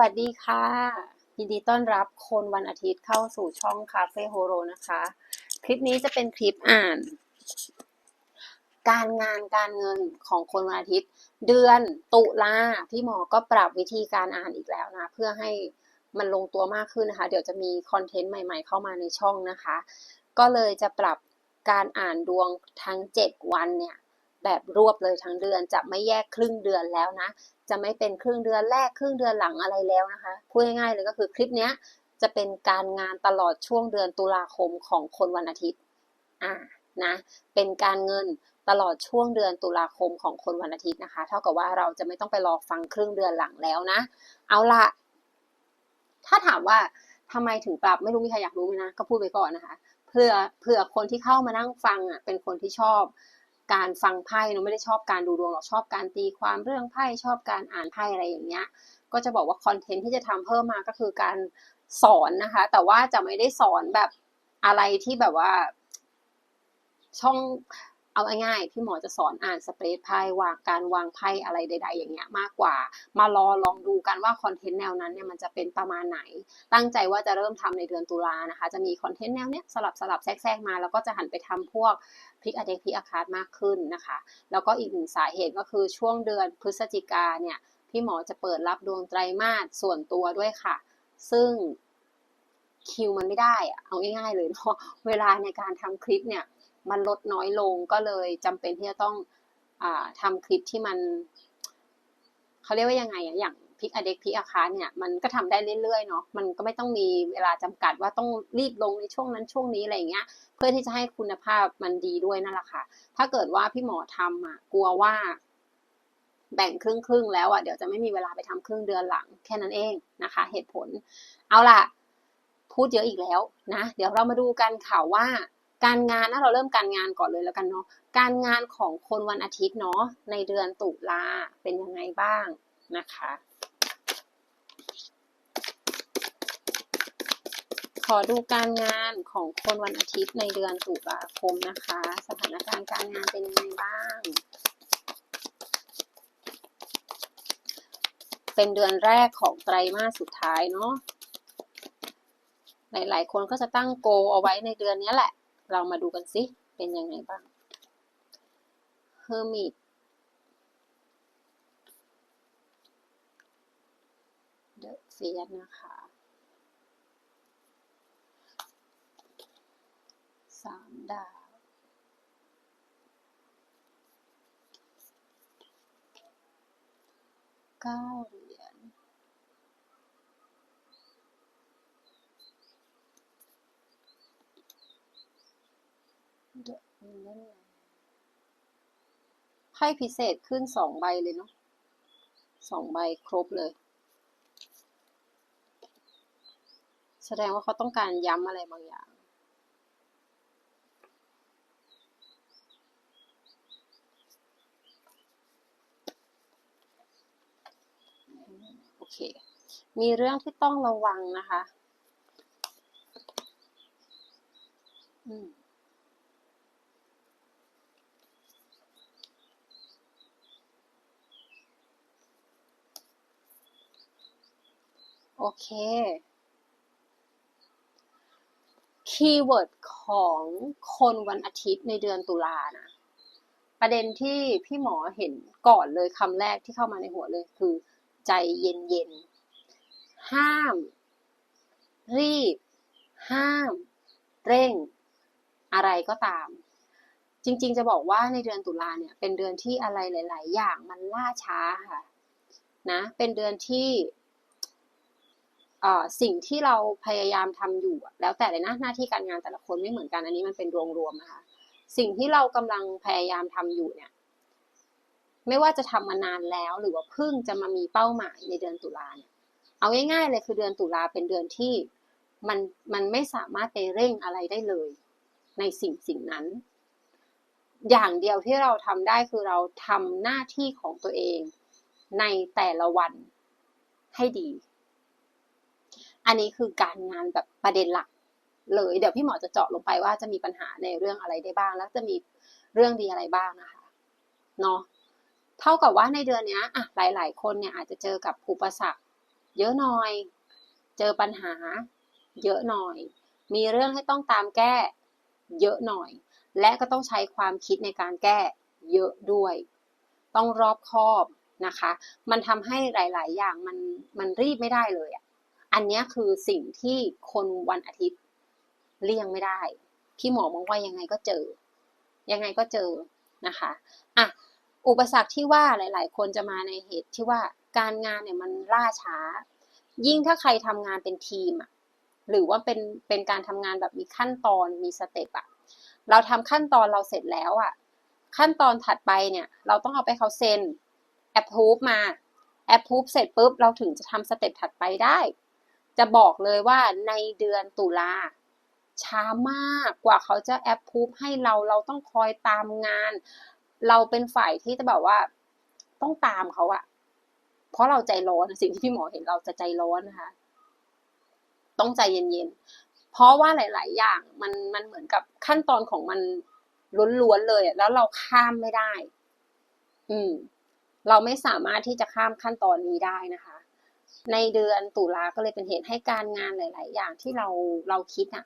วัสดีค่ะ ยินดีต้อนรับคนวันอาทิตย์เข้าสู่ช่องคาเฟ่โฮโรนะคะ คลิปนี้จะเป็นคลิปอ่าน การงานการเงินของคนวันอาทิตย์ เดือนตุลาพี่หมอก็ปรับวิธีการอ่านอีกแล้วนะ เพื่อให้มันลงตัวมากขึ้นนะคะ เดี๋ยวจะมีคอนเทนต์ใหม่ ๆ เข้ามาในช่องนะคะ ก็เลยจะปรับการอ่านดวงทั้ง 7 วันเนี่ย แบบรวบเลยทั้งเดือนจะไม่แยกครึ่งเดือนแล้วนะ จะไม่เป็นครึ่งเดือนแรกครึ่งเดือนหลังอะไรแล้วนะคะพูดง่ายๆเลยก็คือคลิปเนี้ยจะเป็นการงานตลอดช่วงเดือนตุลาคมของคนวันอาทิตย์อ่านะเป็นการเงินตลอดช่วงเดือนตุลาคมของคนวันอาทิตย์นะคะ เท่ากับว่าเราจะไม่ต้องไปรอฟังครึ่งเดือนหลังแล้วนะ เอาละถ้าถามว่าทำไมถึงปรับไม่รู้มีใครอยากรู้ไหมนะก็พูดไปก่อนนะคะเพื่อเผื่อคนที่เข้ามานั่งฟังอะเป็นคนที่ชอบ การฟังไพ่เนอะไม่ได้ชอบการดูดวงหรอกชอบการตีความเรื่องไพ่ชอบการอ่านไพ่อะไรอย่างเงี้ย ก็จะบอกว่าคอนเทนต์ที่จะทำเพิ่มมาก็คือการสอนนะคะ แต่ว่าจะไม่ได้สอนแบบอะไรที่แบบว่าช่อง เอาง่ายๆพี่หมอจะสอนอ่านสเปรดไพ่วางการวางไพ่อะไรใด ๆ อย่างเงี้ยมากกว่า มารอลองดูกันว่าคอนเทนต์แนวนั้นเนี่ยมันจะเป็นประมาณไหน ตั้งใจว่าจะเริ่มทำในเดือนตุลานะคะ จะมีคอนเทนต์แนวเนี้ยสลับสลับแทรกๆมา แล้วก็จะหันไปทำพวกพิกอเด็กพิกอาคาดมากขึ้นนะคะ แล้วก็อีกหนึ่งสาเหตุก็คือช่วงเดือนพฤศจิกาเนี่ยพี่หมอจะเปิดรับดวงไตรมาสส่วนตัวด้วยค่ะ ซึ่งคิวมันไม่ได้อะเอาง่ายๆเลยเนาะเวลาในการทำคลิปเนี่ย มันลดน้อยลงก็เลยจำเป็นที่จะต้องอาทำคลิปที่มันเขาเรียกว่ายังไงอะอย่างพิกอเด็กพิกอาคาเนี่ยมันก็ทำได้เรื่อยๆเนาะมันก็ไม่ต้องมีเวลาจำกัดว่าต้องรีบลงในช่วงนั้นช่วงนี้อะไรอย่างเงี้ย เพื่อที่จะให้คุณภาพมันดีด้วยนั่นแหละค่ะ ถ้าเกิดว่าพี่หมอทำอะกลัวว่า แบ่งครึ่งครึ่งๆแล้วอะเดี๋ยวจะไม่มีเวลาไปทำครึ่งเดือนหลังแค่นั้นเองนะคะ เหตุผล เอาล่ะ พูดเยอะอีกแล้วนะ เดี๋ยวเรามาดูกันค่ะว่า การงานนะเราเริ่มการงานก่อนเลยแล้วกันเนาะการงานของคนวันอาทิตย์เนาะในเดือนตุลาเป็นยังไงบ้างนะคะขอดูการงานของคนวันอาทิตย์ในเดือนตุลาคมนะคะ สถานการณ์การงานเป็นยังไงบ้าง เป็นเดือนแรกของไตรมาสสุดท้ายเนาะหลายๆคนก็จะตั้งโกเอาไว้ในเดือนนี้แหละ เรามาดูกันสิ เป็นยังไงบ้าง Hermit เดอะเฟียนะคะ สามดาวเก้าเหรียญ เลเลนไพ่พิเศษขึ้นสองใบเลยเนาะสองใบครบเลย แสดงว่าเขาต้องการย้ำอะไรบางอย่างโอเค มีเรื่องที่ต้องระวังนะคะ อืม โอเค คีย์เวิร์ดของคนวันอาทิตย์ในเดือนตุลานะ ประเด็นที่พี่หมอเห็นก่อนเลยคำแรกที่เข้ามาในหัวเลยคือ ใจเย็นเย็นๆห้าม รีบ ห้าม เร่ง อะไรก็ตาม จริงๆจะบอกว่าในเดือนตุลาเนี่ย เป็นเดือนที่อะไรหลาย ๆ อย่างมันล่าช้าค่ะนะ เป็นเดือนที่ สิ่งที่เราพยายามทำอยู่ แล้วแต่เลยนะหน้าที่การงานแต่ละคนไม่เหมือนกันอันนี้มันเป็นรวมรวมๆนะคะสิ่งที่เรากำลังพยายามทำอยู่เนี่ย ไม่ว่าจะทำมานานแล้วหรือว่าเพิ่งจะมามีเป้าหมายในเดือนตุลาเนี่ยเอาง่ายๆเลยคือเดือนตุลาเป็นเดือนที่มันมันไม่สามารถไปเร่งอะไรได้เลย ในสิ่งสิ่งนั้น อย่างเดียวที่เราทำได้คือเราทำหน้าที่ของตัวเองในแต่ละวันให้ดี อันนี้คือการงานแบบประเด็นหลักเลย เดี๋ยวพี่หมอจะเจาะลงไปว่าจะมีปัญหาในเรื่องอะไรได้บ้าง แล้วจะมีเรื่องดีอะไรบ้างนะคะเนาะเท่ากับว่าในเดือนนี้อะหลาย ๆ คนเนี่ยอาจจะเจอกับอุปสรรคเยอะหน่อย เจอปัญหาเยอะหน่อย มีเรื่องให้ต้องตามแก้เยอะหน่อย และก็ต้องใช้ความคิดในการแก้เยอะด้วย ต้องรอบคอบนะคะ มันทำให้หลาย ๆ อย่างมันมันรีบไม่ได้เลยอะ อันนี้คือสิ่งที่คนวันอาทิตย์เลี่ยงไม่ได้ พี่หมอมองว่ายังไงก็เจอ ยังไงก็เจอนะคะอะอุปสรรคที่ว่าหลาย ๆ คนจะมาในเหตุที่ว่าการงานเนี่ยมันล่าช้า ยิ่งถ้าใครทำงานเป็นทีมอะหรือว่าเป็นเป็นการทำงานแบบมีขั้นตอนมีสเต็ปอะเราทำขั้นตอนเราเสร็จแล้วอะขั้นตอนถัดไปเนี่ย เราต้องเอาไปเขาเซ็นแอปพูฟมาแอปพูฟเสร็จปุ๊บเราถึงจะทำสเต็ปถัดไปได้ จะบอกเลยว่าในเดือนตุลาช้ามากกว่าเขาจะแอปพูฟให้เราเราต้องคอยตามงาน เราเป็นฝ่ายที่จะแบบว่าต้องตามเขาอะเพราะเราใจร้อนสิ่งที่พี่หมอเห็นเราจะใจร้อนนะคะ ต้องใจเย็นๆ เพราะว่าหลาย ๆ อย่างมันมันเหมือนกับขั้นตอนของมันล้วนๆเลยแล้วเราข้ามไม่ได้ อืม เราไม่สามารถที่จะข้ามขั้นตอนนี้ได้นะคะ ในเดือนตุลาก็เลยเป็นเหตุให้การงานหลาย ๆ อย่างที่เราเราคิดอะ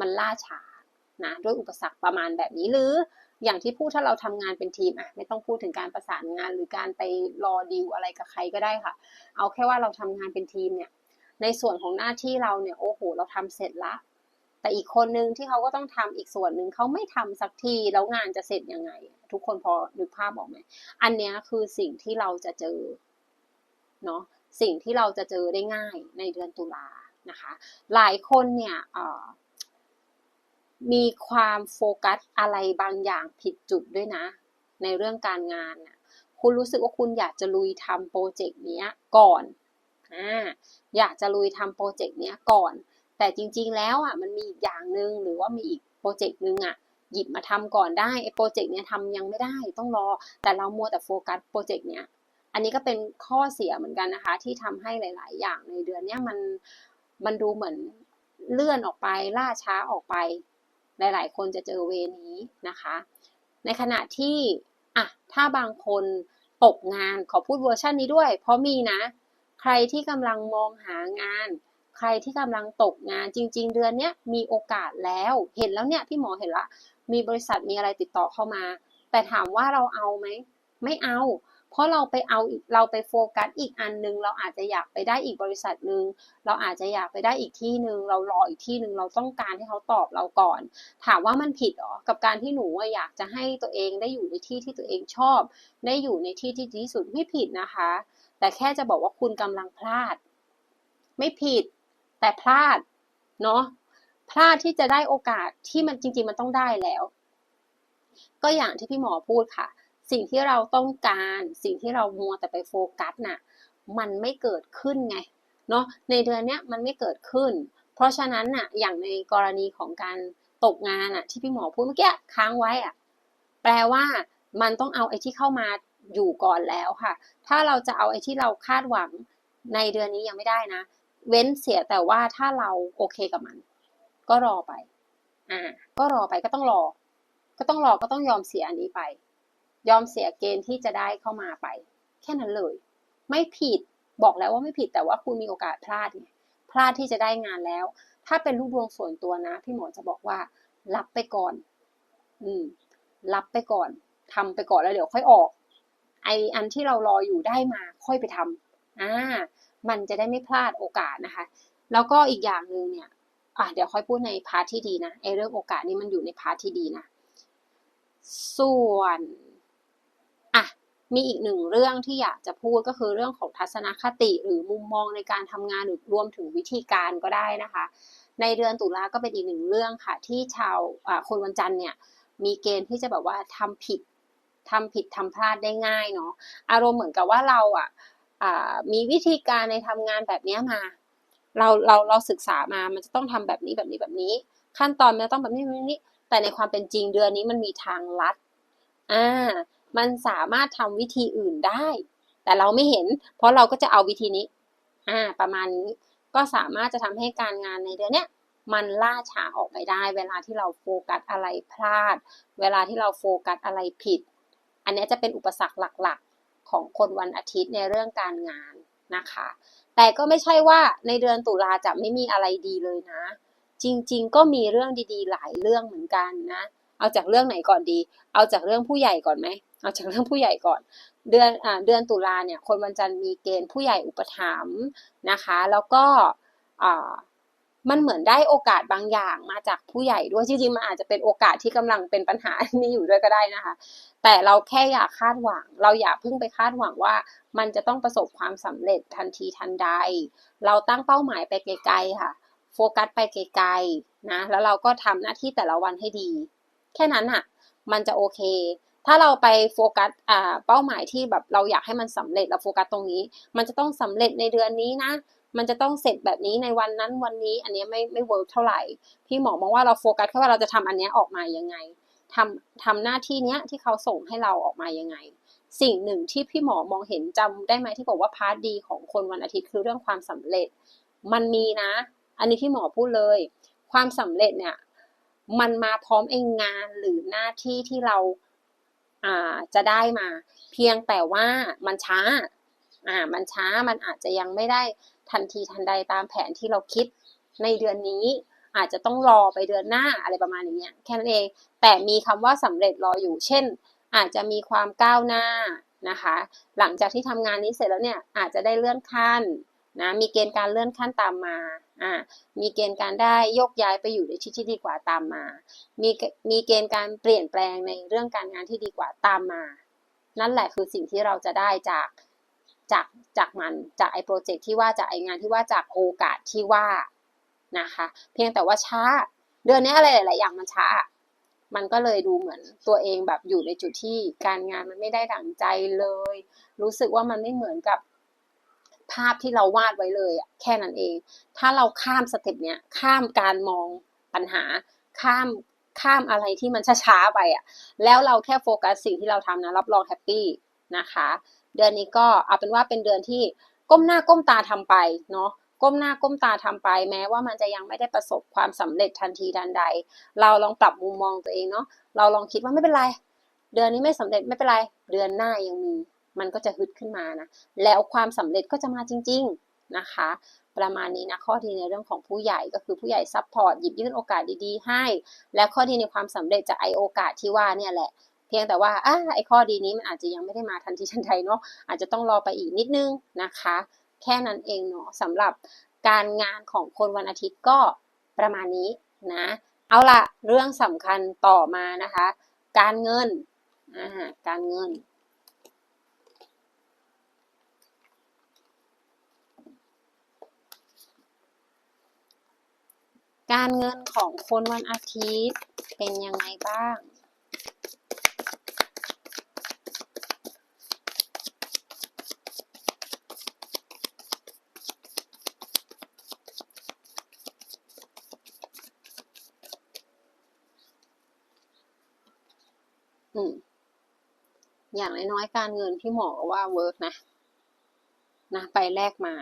มันล่าช้านะด้วยอุปสรรคประมาณแบบนี้หรืออย่างที่พูดถ้าเราทำงานเป็นทีมอะไม่ต้องพูดถึงการประสานงานหรือการไปรอดีลอะไรกับใครก็ได้ค่ะ เอาแค่ว่าเราทำงานเป็นทีมเนี่ย ในส่วนของหน้าที่เราเนี่ยโอ้โห เราทำเสร็จละ แต่อีกคนนึงที่เขาก็ต้องทำอีกส่วนหนึ่งเขาไม่ทำสักทีแล้วงานจะเสร็จยังไง ทุกคนพอนึกภาพออกไหมอันเนี้ยคือสิ่งที่เราจะเจอเนาะ สิ่งที่เราจะเจอได้ง่ายในเดือนตุลานะคะ หลายคนเนี่ยมีความโฟกัสอะไรบางอย่างผิดจุดด้วยนะ ในเรื่องการงานนะคุณรู้สึกว่าคุณอยากจะลุยทำโปรเจกต์นี้ก่อนออยากจะลุยทำโปรเจกต์นี้ก่อน แต่จริงๆแล้วอะมันมีอีกอย่างหนึ่งหรือว่ามีอีกโปรเจกต์หนึ่งอะหยิบมาทำก่อนได้ไอ้โปรเจกต์เนี้ยทำยังไม่ได้ต้องรอ แต่เรามัวแต่โฟกัสโปรเจกต์เนี้ย อันนี้ก็เป็นข้อเสียเหมือนกันนะคะ ที่ทำให้หลาย ๆ อย่างในเดือนเนี้ยมันมันดูเหมือนเลื่อนออกไปล่าช้าออกไป หลาย ๆ คนจะเจอเวนี้นะคะ ในขณะที่อะถ้าบางคนตกงานขอพูดเวอร์ชันนี้ด้วย เพราะมีนะ ใครที่กำลังมองหางาน ใครที่กำลังตกงานจริง ๆ เดือนนี้มีโอกาสแล้วเห็นแล้วเนี่ยพี่หมอเห็นละ มีบริษัทมีอะไรติดต่อเข้ามา แต่ถามว่าเราเอาไหม ไม่เอา เพราะเราไปเอาเราไปโฟกัสอีกอันนึง เราอาจจะอยากไปได้อีกบริษัทหนึ่งเราอาจจะอยากไปได้อีกที่หนึ่งเรารออีกที่หนึ่งเราต้องการให้เขาตอบเราก่อน ถามว่ามันผิดหรอกับการที่หนูอยากจะให้ตัวเองได้อยู่ในที่ที่ตัวเองชอบ ได้อยู่ในที่ที่ดีที่สุดไม่ผิดนะคะ แต่แค่จะบอกว่าคุณกำลังพลาด ไม่ผิด แต่พลาดเนาะพลาดที่จะได้โอกาสที่มันจริง ๆ มันต้องได้แล้ว ก็อย่างที่พี่หมอพูดค่ะ สิ่งที่เราต้องการสิ่งที่เรามัวแต่ไปโฟกัสน่ะมันไม่เกิดขึ้นไงเนาะในเดือนเนี้ยมันไม่เกิดขึ้น เพราะฉะนั้นน่ะอย่างในกรณีของการตกงานอะที่พี่หมอพูดเมื่อกี้ค้างไว้อะแปลว่ามันต้องเอาไอ้ที่เข้ามาอยู่ก่อนแล้วค่ะ ถ้าเราจะเอาไอ้ที่เราคาดหวังในเดือนนี้ยังไม่ได้นะ เว้นเสียแต่ว่าถ้าเราโอเคกับมัน ก็รอไป อ่า ก็รอไปก็ต้องรอ ก็ต้องรอก็ต้องยอมเสียอันนี้ไป ยอมเสียเกณฑ์ที่จะได้เข้ามาไป แค่นั้นเลย ไม่ผิดบอกแล้วว่าไม่ผิดแต่ว่าคุณมีโอกาสพลาดไงพลาดที่จะได้งานแล้ว ถ้าเป็นลูกดวงส่วนตัวนะ พี่หมอจะบอกว่ารับไปก่อน อืม รับไปก่อนทำไปก่อนแล้วเดี๋ยวค่อยออก ไออันที่เรารออยู่ได้มาค่อยไปทำอ่ามันจะได้ไม่พลาดโอกาสนะคะ แล้วก็อีกอย่างหนึ่งเนี่ยอะเดี๋ยวค่อยพูดในพาร์ทที่ดีนะไอเรื่องโอกาสนี้มันอยู่ในพาร์ทที่ดีนะ ส่วน มีอีกหนึ่งเรื่องที่อยากจะพูดก็คือเรื่องของทัศนคติหรือมุมมองในการทำงานหรือรวมถึงวิธีการก็ได้นะคะ ในเดือนตุลาก็เป็นอีกหนึ่งเรื่องค่ะ ที่ชาวคนวันจันทร์เนี่ยมีเกณฑ์ที่จะแบบว่าทำผิดทำผิดทำพลาดได้ง่ายเนาะอารมณ์เหมือนกับว่าเราอะมีวิธีการในทำงานแบบนี้มา เราเราเราศึกษามามันจะต้องทำแบบนี้แบบนี้แบบนี้ ขั้นตอนมันต้องแบบนี้แบบนี้ แต่ในความเป็นจริงเดือนนี้มันมีทางลัดอ่า มันสามารถทำวิธีอื่นได้ แต่เราไม่เห็น เพราะเราก็จะเอาวิธีนี้ อ่า ประมาณนี้ ก็สามารถจะทำให้การงานในเดือนเนี้ยมันล่าช้าออกไปได้ เวลาที่เราโฟกัสอะไรพลาด เวลาที่เราโฟกัสอะไรผิด อันนี้จะเป็นอุปสรรคหลักๆ ของคนวันอาทิตย์ในเรื่องการงานนะคะ แต่ก็ไม่ใช่ว่าในเดือนตุลาจะไม่มีอะไรดีเลยนะ จริงๆ ก็มีเรื่องดีๆ หลายเรื่องเหมือนกันนะ เอาจากเรื่องไหนก่อนดี เอาจากเรื่องผู้ใหญ่ก่อนไหม เอาจากเรื่องผู้ใหญ่ก่อน เดือนอ่าเดือนตุลาเนี่ย คนวันจันทร์มีเกณฑ์ผู้ใหญ่อุปถัมภ์นะคะ แล้วก็อ่ามันเหมือนได้โอกาสบางอย่างมาจากผู้ใหญ่ด้วยจริงๆมันอาจจะเป็นโอกาสที่กำลังเป็นปัญหานี้อยู่ด้วยก็ได้นะคะ แต่เราแค่อยากคาดหวัง เราอย่าเพิ่งไปคาดหวังว่า มันจะต้องประสบความสำเร็จทันทีทันใด เราตั้งเป้าหมายไปไกลๆค่ะ โฟกัสไปไกลๆนะ แล้วเราก็ทำหน้าที่แต่ละวันให้ดี แค่นั้นอะ มันจะโอเค ถ้าเราไปโฟกัสอ่าเป้าหมายที่แบบเราอยากให้มันสำเร็จเราโฟกัสตรงนี้ มันจะต้องสำเร็จในเดือนนี้นะ มันจะต้องเสร็จแบบนี้ในวันนั้นวันนี้ อันนี้ไม่ไม่เวิร์กเท่าไหร่ พี่หมอมองว่าเราโฟกัสแค่ว่าเราจะทำอันนี้ออกมายังไงทำทำหน้าที่เนี้ยที่เขาส่งให้เราออกมายังไง สิ่งหนึ่งที่พี่หมอมองเห็นจำได้ไหมที่บอกว่าพาร์ทดีของคนวันอาทิตย์คือเรื่องความสำเร็จ มันมีนะ อันนี้พี่หมอพูดเลย ความสำเร็จเนี่ยมันมาพร้อมเองงานหรือหน้าที่ที่เรา จะได้มา เพียงแต่ว่ามันช้าอ่ามันช้ามันอาจจะยังไม่ได้ทันทีทันใดตามแผนที่เราคิดในเดือนนี้ อาจจะต้องรอไปเดือนหน้าอะไรประมาณอย่างเงี้ยแค่นั้นเอง แต่มีคำว่าสำเร็จรออยู่ เช่น อาจจะมีความก้าวหน้านะคะ หลังจากที่ทำงานนี้เสร็จแล้วเนี่ยอาจจะได้เลื่อนขั้นนะมีเกณฑ์การเลื่อนขั้นตามมา อ่ามีเกณฑ์การได้ยกย้ายไปอยู่ในที่ที่ดีกว่าตามมา มีมีเกณฑ์การเปลี่ยนแปลงในเรื่องการงานที่ดีกว่าตามมา นั่นแหละคือสิ่งที่เราจะได้จากจากจากมันจากไอ้โปรเจกต์ที่ว่าจากไอ้งานที่ว่าจากโอกาสที่ว่านะคะ เพียงแต่ว่าช้า เดือนนี้อะไรหลาย ๆ อย่างมันช้า มันก็เลยดูเหมือนตัวเองแบบอยู่ในจุดที่การงานมันไม่ได้ดั่งใจเลย รู้สึกว่ามันไม่เหมือนกับ ภาพที่เราวาดไว้เลยแค่นั้นเอง ถ้าเราข้ามสเต็ปเนี้ยข้ามการมองปัญหา ข้ามข้ามอะไรที่มันช้าๆไปอะแล้วเราแค่โฟกัสสิ่งที่เราทำนะ รับรองแฮปปี้นะคะ เดือนนี้ก็เอาเป็นว่าเป็นเดือนที่ก้มหน้าก้มตาทำไปเนาะก้มหน้าก้มตาทำไปแม้ว่ามันจะยังไม่ได้ประสบความสำเร็จทันทีทันใด เราลองปรับมุมมองตัวเองเนาะเราลองคิดว่าไม่เป็นไร เดือนนี้ไม่สำเร็จไม่เป็นไร เดือนหน้ายังมี มันก็จะฮึดขึ้นมานะ แล้วความสำเร็จก็จะมาจริง ๆนะคะ ประมาณนี้นะข้อดีในเรื่องของผู้ใหญ่ก็คือผู้ใหญ่ซัพพอร์ตหยิบยื่นโอกาสดีๆ ให้ และข้อดีในความสำเร็จจากไอโอกาสที่ว่าเนี่ยแหละเพียงแต่ว่าอาไอข้อดีนี้มันอาจจะยังไม่ได้มาทันทีทันใดเนาะอาจจะต้องรอไปอีกนิดนึงนะคะ แค่นั้นเองเนาะสำหรับการงานของคนวันอาทิตย์ก็ประมาณนี้นะ เอาละเรื่องสำคัญต่อมานะคะ การเงินอ่าการเงิน การเงินของคนวันอาทิตย์เป็นยังไงบ้าง อืม อย่างน้อยๆการเงินพี่หมอว่าเวิร์กนะ นะใบแรกมา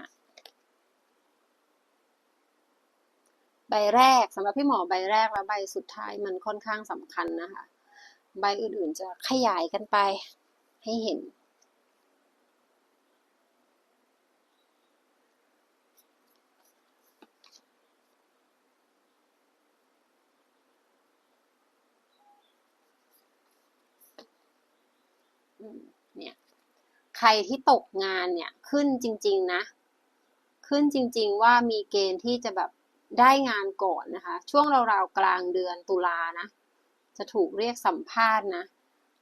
ใบแรกสำหรับพี่หมอใบแรกและใบสุดท้ายมันค่อนข้างสำคัญนะคะ ใบอื่นๆจะขยายกันไปให้เห็น เนี่ยใครที่ตกงานเนี่ยขึ้นจริง ๆ นะ ขึ้นจริง ๆ ว่ามีเกณฑ์ที่จะแบบ ได้งานก่อนนะคะ ช่วงราวๆกลางเดือนตุลานะ จะถูกเรียกสัมภาษณ์นะ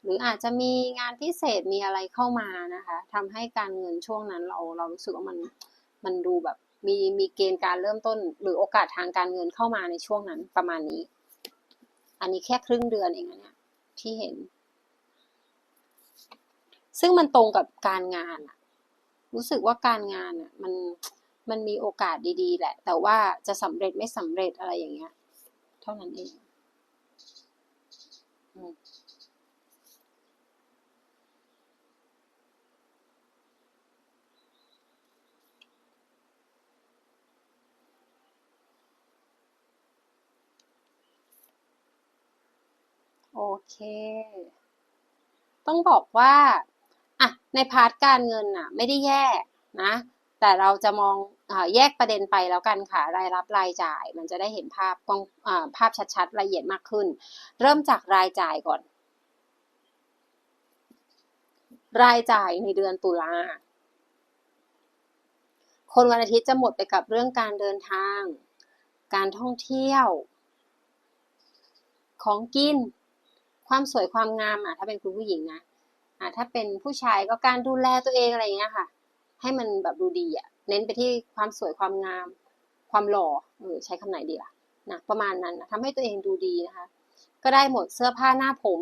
หรืออาจจะมีงานพิเศษมีอะไรเข้ามานะคะทำให้การเงินช่วงนั้นเราเรารู้สึกว่ามันมันดูแบบมีมีเกณฑ์การเริ่มต้น หรือโอกาสทางการเงินเข้ามาในช่วงนั้นประมาณนี้ อันนี้แค่ครึ่งเดือนเองนะเนี่ยที่เห็น ซึ่งมันตรงกับการงานอะรู้สึกว่าการงานอะมัน มันมีโอกาสดีๆ แหละ แต่ว่าจะสำเร็จไม่สำเร็จอะไรอย่างเงี้ย เท่านั้นเองโอเค ต้องบอกว่า อะ ในพาร์ทการเงินน่ะ ไม่ได้แย่นะ แต่เราจะมองอแยกประเด็นไปแล้วกันค่ะ รายรับรายจ่าย มันจะได้เห็นภาพกว้างอภาพชัดๆละเอียดมากขึ้น เริ่มจากรายจ่ายก่อน รายจ่ายในเดือนตุลาคนวันอาทิตย์จะหมดไปกับเรื่องการเดินทาง การท่องเที่ยว ของกิน ความสวยความงามอะถ้าเป็นคุณผู้หญิงนะอ่าถ้าเป็นผู้ชายก็การดูแลตัวเองอะไรอย่างเงี้ยค่ะ ให้มันแบบดูดีอะเน้นไปที่ความสวยความงาม ความหล่อเออใช้คำไหนดีล่ะนะประมาณนั้นนะทำให้ตัวเองดูดีนะคะ ก็ได้หมดเสื้อผ้าหน้าผม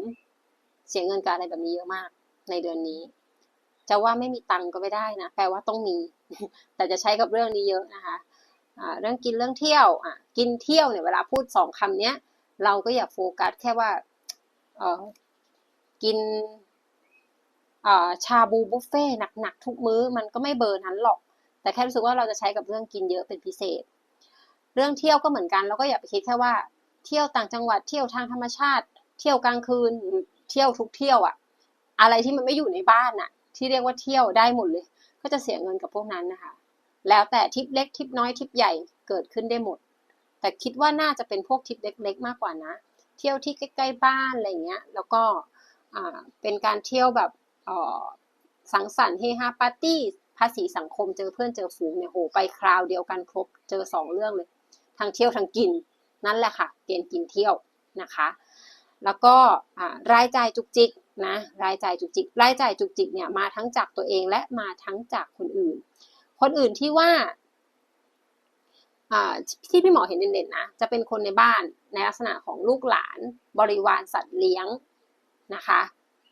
เสียเงินกับอะไรแบบนี้เยอะมาก ในเดือนนี้ จะว่าไม่มีตังค์ก็ไม่ได้นะแปลว่าต้องมี แต่จะใช้กับเรื่องนี้เยอะนะคะอ่าเรื่องกินเรื่องเที่ยวอะกินเที่ยวเนี่ยเวลาพูดสองคำเนี้ย เราก็อย่าโฟกัสแค่ว่าเออกิน ชาบูบุฟเฟ่หนักๆทุกมื้อมันก็ไม่เบอร์นั้นหรอก แต่แค่รู้สึกว่าเราจะใช้กับเรื่องกินเยอะเป็นพิเศษ เรื่องเที่ยวก็เหมือนกันเราก็อย่าไปคิดแค่ว่าเที่ยวต่างจังหวัดเที่ยวทางธรรมชาติ เที่ยวกลางคืนเที่ยวทุกเที่ยวอะอะไรที่มันไม่อยู่ในบ้านอะที่เรียกว่าเที่ยวได้หมดเลย ก็จะเสียเงินกับพวกนั้นนะคะ แล้วแต่ทริปเล็กทริปน้อยทริปใหญ่เกิดขึ้นได้หมด แต่คิดว่าน่าจะเป็นพวกทริปเล็ก ๆ มากกว่านะ เที่ยวที่ใกล้ๆบ้านอะไรเงี้ย แล้วก็เป็นการเที่ยวแบบ สังสรรค์เฮฮาปาร์ตี้ภาษีสังคมเจอเพื่อนเจอฝูงเนี่ยโหไปคราวเดียวกันครบเจอสองเรื่องเลยทั้งเที่ยวทั้งกิน นั่นแหละค่ะเกณฑ์กินเที่ยวนะคะ แล้วก็รายจ่ายจุกจิกนะรายจ่ายจุกจิกรายจ่ายจุกจิกเนี่ยมาทั้งจากตัวเองและมาทั้งจากคนอื่น คนอื่นที่ว่าที่พี่หมอเห็นเด่นๆนะจะเป็นคนในบ้านในลักษณะของลูกหลานบริวารสัตว์เลี้ยงนะคะ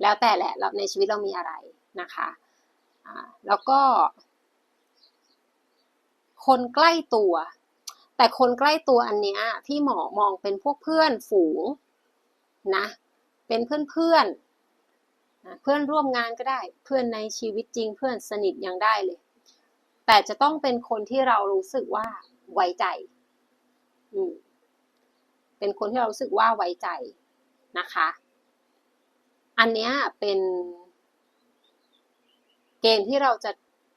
แล้วแต่แหละเราในชีวิตเรามีอะไรนะคะแล้วก็ คนใกล้ตัว แต่คนใกล้ตัวอันเนี้ยพี่หมอมองเป็นพวกเพื่อนฝูงนะ เป็นเพื่อนเพื่อนเพื่อนร่วมงานก็ได้ เพื่อนในชีวิตจริงเพื่อนสนิทยังได้เลย แต่จะต้องเป็นคนที่เรารู้สึกว่าไว้ใจ อืมเป็นคนที่เรารู้สึกว่าไว้ใจนะคะ อันเนี้ยเป็นเกณฑ์ที่เราจะ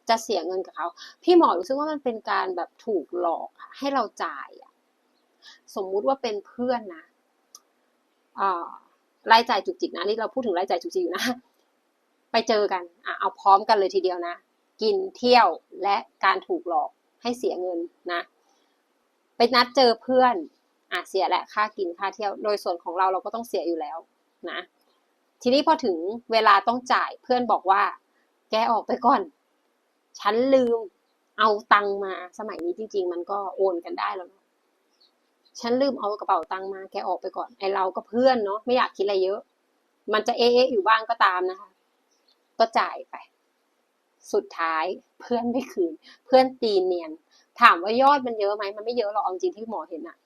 จะเสียเงินกับเขา พี่หมอรู้สึกว่ามันเป็นการแบบถูกหลอกให้เราจ่ายอะสมมุติว่าเป็นเพื่อนนะรายจ่ายจุกจิกนะนี่เราพูดถึงรายจ่ายจุกจิกอยู่นะ ไปเจอกันอะเอาพร้อมกันเลยทีเดียวนะ กินเที่ยวและการถูกหลอกให้เสียเงินนะ ไปนัดเจอเพื่อนอะเสียแหละค่ากินค่าเที่ยว โดยส่วนของเราเราก็ต้องเสียอยู่แล้วนะ ทีนี้พอถึงเวลาต้องจ่ายเพื่อนบอกว่า แกออกไปก่อน ฉันลืม เอาตังมาสมัยนี้จริง ๆ มันก็โอนกันได้แล้วเนอะฉันลืมเอากระเป๋าตังมา แกออกไปก่อนไอเราก็เพื่อนเนาะไม่อยากคิดอะไรเยอะ มันจะเอ๊ะอยู่บ้างก็ตามนะคะ ก็จ่ายไป สุดท้ายเพื่อนไม่คืน เพื่อนตีเนียน ถามว่ายอดมันเยอะไหมมันไม่เยอะหรอกจริงที่หมอเห็นอะ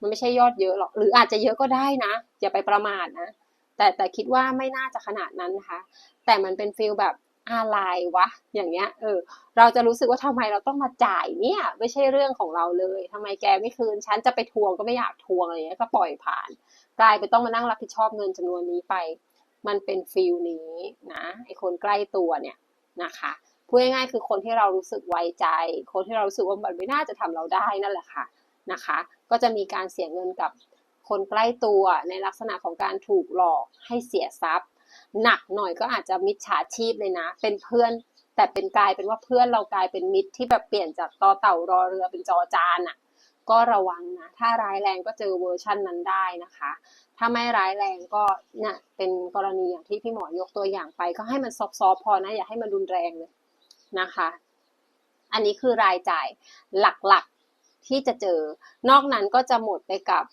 มันไม่ใช่ยอดเยอะหรอก หรืออาจจะเยอะก็ได้นะอย่าไปประมาทนะ แต่แต่คิดว่าไม่น่าจะขนาดนั้นนะคะ แต่มันเป็นฟีลแบบอะไรวะ อย่างเงี้ย เออ เราจะรู้สึกว่าทำไมเราต้องมาจ่ายเนี่ย ไม่ใช่เรื่องของเราเลยทำไมแกไม่คืน ฉันจะไปทวงก็ไม่อยากทวงอะไรเงี้ย ก็ปล่อยผ่าน กลายไปต้องมานั่งรับผิดชอบเงินจำนวนนี้ไป มันเป็นฟีลนี้นะ ไอคนใกล้ตัวเนี่ยนะคะ พูดง่ายๆคือคนที่เรารู้สึกไว้ใจ คนที่เรารู้สึกว่ามันไม่น่าจะทำเราได้นั่นแหละค่ะ นะคะ ก็จะมีการเสียเงินกับ คนใกล้ตัวในลักษณะของการถูกหลอกให้เสียทรัพย์ หนักหน่อยก็อาจจะมิจฉาชีพเลยนะ เป็นเพื่อนแต่เป็นกลายเป็นว่าเพื่อนเรากลายเป็นมิตรที่แบบเปลี่ยนจากตอเต่ารอเรือเป็นจอจานอะก็ระวังนะถ้าร้ายแรงก็เจอเวอร์ชันนั้นได้นะคะ ถ้าไม่ร้ายแรงก็เนี่ยเป็นกรณีอย่างที่พี่หมอยกตัวอย่างไป ก็ให้มันซอฟๆพอนะอย่าให้มันรุนแรงเลยนะคะ อันนี้คือรายจ่ายหลักๆ ที่จะเจอ นอกนั้นก็จะหมดไปกับ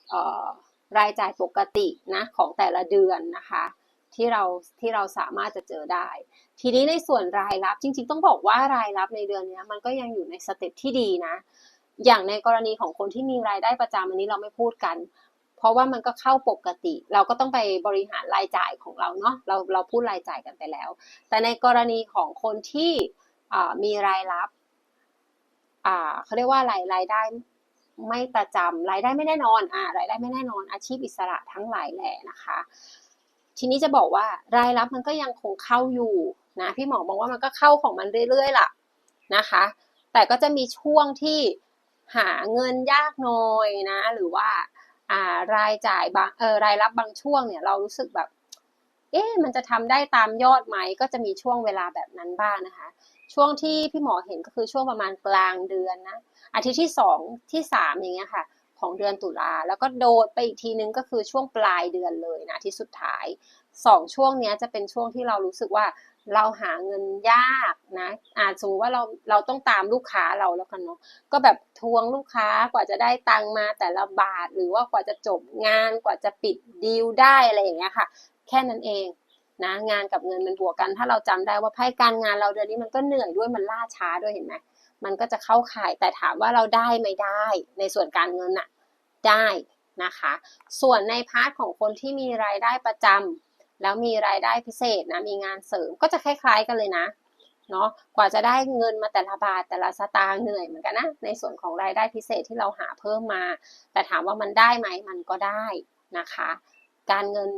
รายจ่ายปกตินะของแต่ละเดือนนะคะที่เราที่เราสามารถจะเจอได้ ทีนี้ในส่วนรายรับจริง ๆ ต้องบอกว่ารายรับในเดือนนี้มันก็ยังอยู่ในสเต็ปที่ดีนะ อย่างในกรณีของคนที่มีรายได้ประจำอันนี้เราไม่พูดกัน เพราะว่ามันก็เข้าปกติ เราก็ต้องไปบริหารรายจ่ายของเราเนาะเราเราพูดรายจ่ายกันไปแล้ว แต่ในกรณีของคนที่มีรายรับ อ่าเขาเรียกว่าอะไรรายได้ไม่ประจำรายได้ไม่แน่นอนอ่ารายได้ไม่แน่นอนอาชีพอิสระทั้งหลายแหล่นะคะ ทีนี้จะบอกว่ารายรับมันก็ยังคงเข้าอยู่นะพี่หมอมองว่ามันก็เข้าของมันเรื่อยๆล่ะนะคะ แต่ก็จะมีช่วงที่หาเงินยากหน่อยนะ หรือว่าอ่ารายจ่ายบางเออรายรับบางช่วงเนี่ยเรารู้สึกแบบ เอ๊ะมันจะทำได้ตามยอดไหมก็จะมีช่วงเวลาแบบนั้นบ้างนะคะ ช่วงที่พี่หมอเห็นก็คือช่วงประมาณกลางเดือนนะอาทิตย์ที่สองที่สามอย่างเงี้ยค่ะ ของเดือนตุลาแล้วก็โดดไปอีกทีนึงก็คือช่วงปลายเดือนเลยนะที่สุดท้ายสองช่วงเนี้ยจะเป็นช่วงที่เรารู้สึกว่าเราหาเงินยากนะอาจสมมติว่าเราเราต้องตามลูกค้าเราแล้วกันเนาะก็แบบทวงลูกค้ากว่าจะได้ตังมาแต่ละบาท หรือว่ากว่าจะจบงานกว่าจะปิดดีลได้อะไรอย่างเงี้ยค่ะ แค่นั้นเอง นะงานกับเงินมันบวกกัน ถ้าเราจำได้ว่าไพ่การงานเราเดือนนี้มันก็เหนื่อยด้วยมันล่าช้าด้วยเห็นไหมมันก็จะเข้าข่ายแต่ถามว่าเราได้ไม่ได้ในส่วนการเงินน่ะได้นะคะ ส่วนในพาร์ทของคนที่มีรายได้ประจำแล้วมีรายได้พิเศษนะมีงานเสริมก็จะคล้าย ๆ กันเลยนะเนาะกว่าจะได้เงินมาแต่ละบาทแต่ละสตางค์เหนื่อยเหมือนกันนะในส่วนของรายได้พิเศษที่เราหาเพิ่มมา แต่ถามว่ามันได้ไหมมันก็ได้นะคะ การเงิน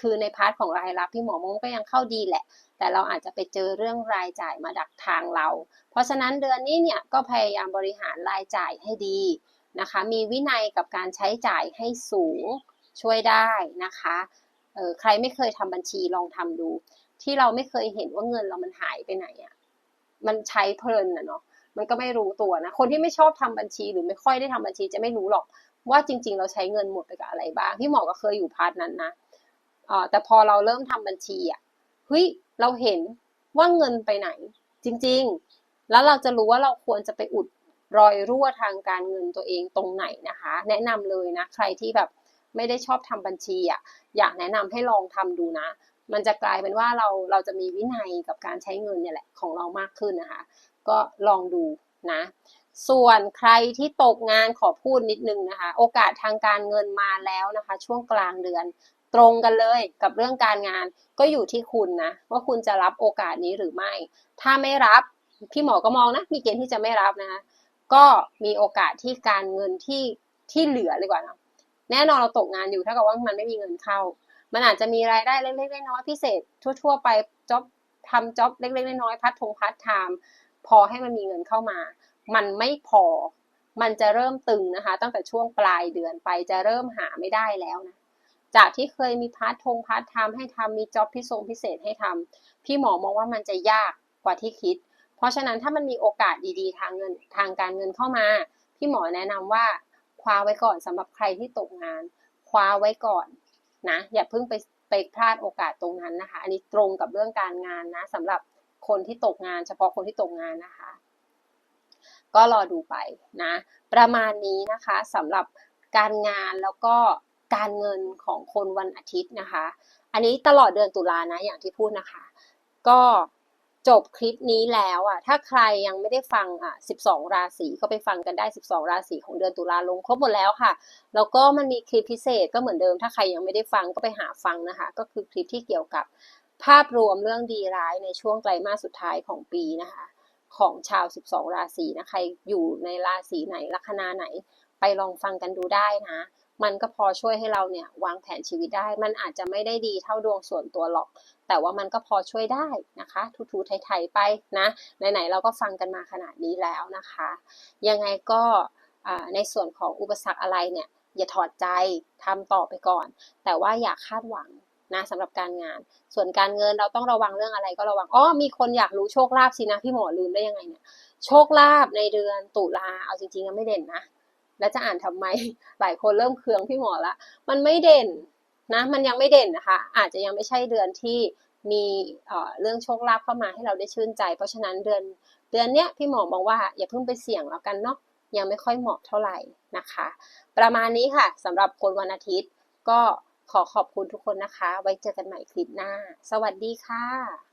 คือในพาร์ทของรายรับพี่หมอมงก็ยังเข้าดีแหละ แต่เราอาจจะไปเจอเรื่องรายจ่ายมาดักทางเรา เพราะฉะนั้นเดือนนี้เนี่ยก็พยายามบริหารรายจ่ายให้ดีนะคะ มีวินัยกับการใช้จ่ายให้สูงช่วยได้นะคะเออใครไม่เคยทำบัญชีลองทำดู ที่เราไม่เคยเห็นว่าเงินเรามันหายไปไหนอะ่ะมันใช้เพลินอะเนาะมันก็ไม่รู้ตัวนะ คนที่ไม่ชอบทำบัญชีหรือไม่ค่อยได้ทำบัญชีจะไม่รู้หรอก ว่าจริง ๆ เราใช้เงินหมดไปกับอะไรบ้างพี่หมอก็เคยอยู่พาร์ทนั้นนะอ่าแต่พอเราเริ่มทำบัญชีอะเฮ้ยเราเห็นว่าเงินไปไหน จริง ๆ แล้วเราจะรู้ว่าเราควรจะไปอุดรอยรั่วทางการเงินตัวเองตรงไหนนะคะ แนะนำเลยนะ ใครที่แบบไม่ได้ชอบทำบัญชีอะอยากแนะนำให้ลองทำดูนะ มันจะกลายเป็นว่าเราเราจะมีวินัยกับการใช้เงินเนี่ยแหละของเรามากขึ้นนะคะ ก็ลองดูนะ ส่วนใครที่ตกงานขอพูดนิดนึงนะคะ โอกาสทางการเงินมาแล้วนะคะ ช่วงกลางเดือนตรงกันเลยกับเรื่องการงานก็อยู่ที่คุณนะว่าคุณจะรับโอกาสนี้หรือไม่ ถ้าไม่รับพี่หมอก็มองนะ มีเกณฑ์ที่จะไม่รับนะคะก็มีโอกาสที่การเงินที่ที่เหลือเลยกว่านะแน่นอนเราตกงานอยู่เท่ากับว่ามันไม่มีเงินเข้า มันอาจจะมีรายได้เล็กๆน้อยๆพิเศษ ทั่ว ๆ ไปจ็อบทำจ็อบเล็กๆน้อยๆพัดทงพัดไทม์พอให้มันมีเงินเข้ามา มันไม่พอ มันจะเริ่มตึงนะคะ ตั้งแต่ช่วงปลายเดือนไปจะเริ่มหาไม่ได้แล้วนะจากที่เคยมีพาร์ททงพาร์ทไทม์ให้ทำมีจ็อบพิทรงพิเศษให้ทำพี่หมอมองว่ามันจะยากกว่าที่คิด เพราะฉะนั้นถ้ามันมีโอกาสดีๆ ทางเงินทางการเงินเข้ามา พี่หมอแนะนำว่าคว้าไว้ก่อนสำหรับใครที่ตกงาน คว้าไว้ก่อนนะ อย่าเพิ่งไปไปพลาดโอกาสตรงนั้นนะคะ อันนี้ตรงกับเรื่องการงานนะสำหรับคนที่ตกงาน เฉพาะคนที่ตกงานนะคะ ก็รอดูไปนะ ประมาณนี้นะคะสำหรับการงานแล้วก็การเงินของคนวันอาทิตย์นะคะ อันนี้ตลอดเดือนตุลานะอย่างที่พูดนะคะ ก็จบคลิปนี้แล้วอะ ถ้าใครยังไม่ได้ฟังอะ 12 ราศีก็ไปฟังกันได้ 12 ราศีของเดือนตุลาลงครบหมดแล้วค่ะ แล้วก็มันมีคลิปพิเศษก็เหมือนเดิม ถ้าใครยังไม่ได้ฟังก็ไปหาฟังนะคะ ก็คือคลิปที่เกี่ยวกับภาพรวมเรื่องดีร้ายในช่วงไตรมาสสุดท้ายของปีนะคะ ของชาว 12 ราศีนะใครอยู่ในราศีไหนลัคนาไหน ไปลองฟังกันดูได้นะ มันก็พอช่วยให้เราเนี่ยวางแผนชีวิตได้ มันอาจจะไม่ได้ดีเท่าดวงส่วนตัวหรอก แต่ว่ามันก็พอช่วยได้นะคะ ทูๆไทยๆไปนะ ไหนๆเราก็ฟังกันมาขนาดนี้แล้วนะคะ ยังไงก็ในส่วนของอุปสรรคอะไรเนี่ยอย่าถอดใจทำต่อไปก่อน แต่ว่าอย่าคาดหวัง นะสำหรับการงาน ส่วนการเงินเราต้องระวังเรื่องอะไรก็ระวังอ๋อมีคนอยากรู้โชคลาภสินะพี่หมอลืมได้ยังไงเนี่ยโชคลาภในเดือนตุลาเอาจริงๆก็ไม่เด่นนะแล้วจะอ่านทำไมหลายคนเริ่มเคืองพี่หมอละมันไม่เด่นนะมันยังไม่เด่นนะคะ อาจจะยังไม่ใช่เดือนที่มีเอ่อเรื่องโชคลาภเข้ามาให้เราได้ชื่นใจ เพราะฉะนั้นเดือนเดือนเนี้ยพี่หมอบอกว่าอย่าเพิ่งไปเสี่ยงแล้วกันเนาะยังไม่ค่อยเหมาะเท่าไหร่นะคะ ประมาณนี้ค่ะสำหรับคนวันอาทิตย์ก็ ขอขอบคุณทุกคนนะคะ ไว้เจอกันใหม่คลิปหน้า สวัสดีค่ะ